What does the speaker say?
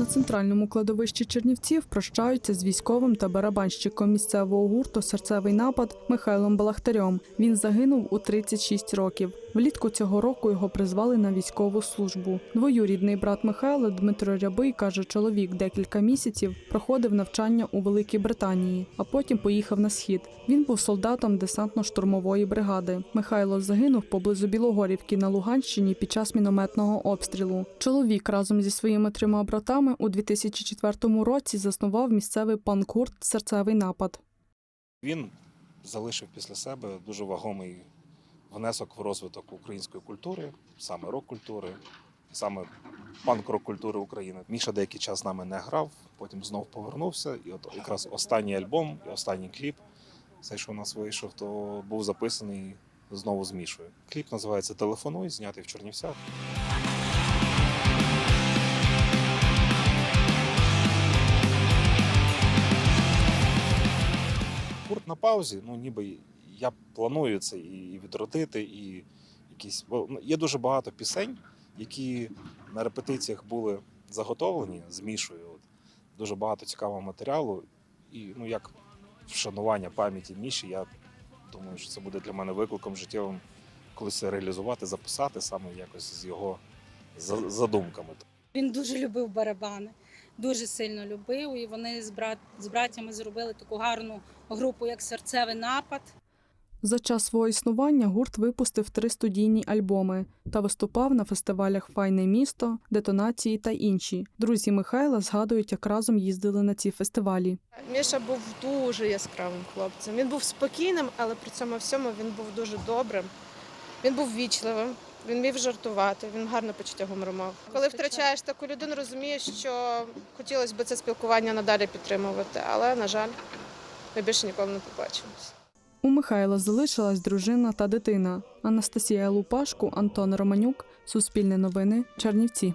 На центральному кладовищі Чернівців прощаються з військовим та барабанщиком місцевого гурту Серцевий напад Михайлом Балахтарем. Він загинув у 36 років. Влітку цього року його призвали на військову службу. Двоюрідний брат Михайла Дмитро Рябий каже, чоловік декілька місяців проходив навчання у Великій Британії, а потім поїхав на схід. Він був солдатом десантно-штурмової бригади. Михайло загинув поблизу Білогорівки на Луганщині під час мінометного обстрілу. Чоловік разом зі своїми трьома братами у 2004 році заснував місцевий панк-гурт Серцевий напад. Він залишив після себе дуже вагомий внесок в розвиток української культури, саме рок-культури, саме панк-рок культури України. Міша деякий час з нами не грав, потім знов повернувся. І от якраз останній альбом і останній кліп, цей, що у нас вийшов, то був записаний знову з Мішою. Кліп називається Телефонуй, знятий в Чернівцях. Гурт на паузі, ну ніби я планую це і відродити, і якісь. бо, ну, Є дуже багато пісень, які на репетиціях були заготовлені з Мішою. От. Дуже багато цікавого матеріалу. І ну, як вшанування пам'яті Міші, я думаю, що це буде для мене викликом життєвим колись це реалізувати, записати саме якось з його задумками. Він дуже любив барабани, дуже сильно любив. І вони з, брат, з братями зробили таку гарну групу, як серцевий напад. За час свого існування гурт випустив три студійні альбоми та виступав на фестивалях Файне місто, детонації та інші. Друзі Михайла згадують, як разом їздили на ці фестивалі. Міша був дуже яскравим хлопцем. Він був спокійним, але при цьому всьому він був дуже добрим. Він був вічливим, він міг жартувати, він гарне почуття гумору мав. Коли втрачаєш таку людину, розумієш, що хотілося б це спілкування надалі підтримувати, але, на жаль, ми більше ніколи не побачимось. У Михайла залишилась дружина та дитина. Анастасія Лупашку, Антон Романюк, Суспільне новини, Чернівці.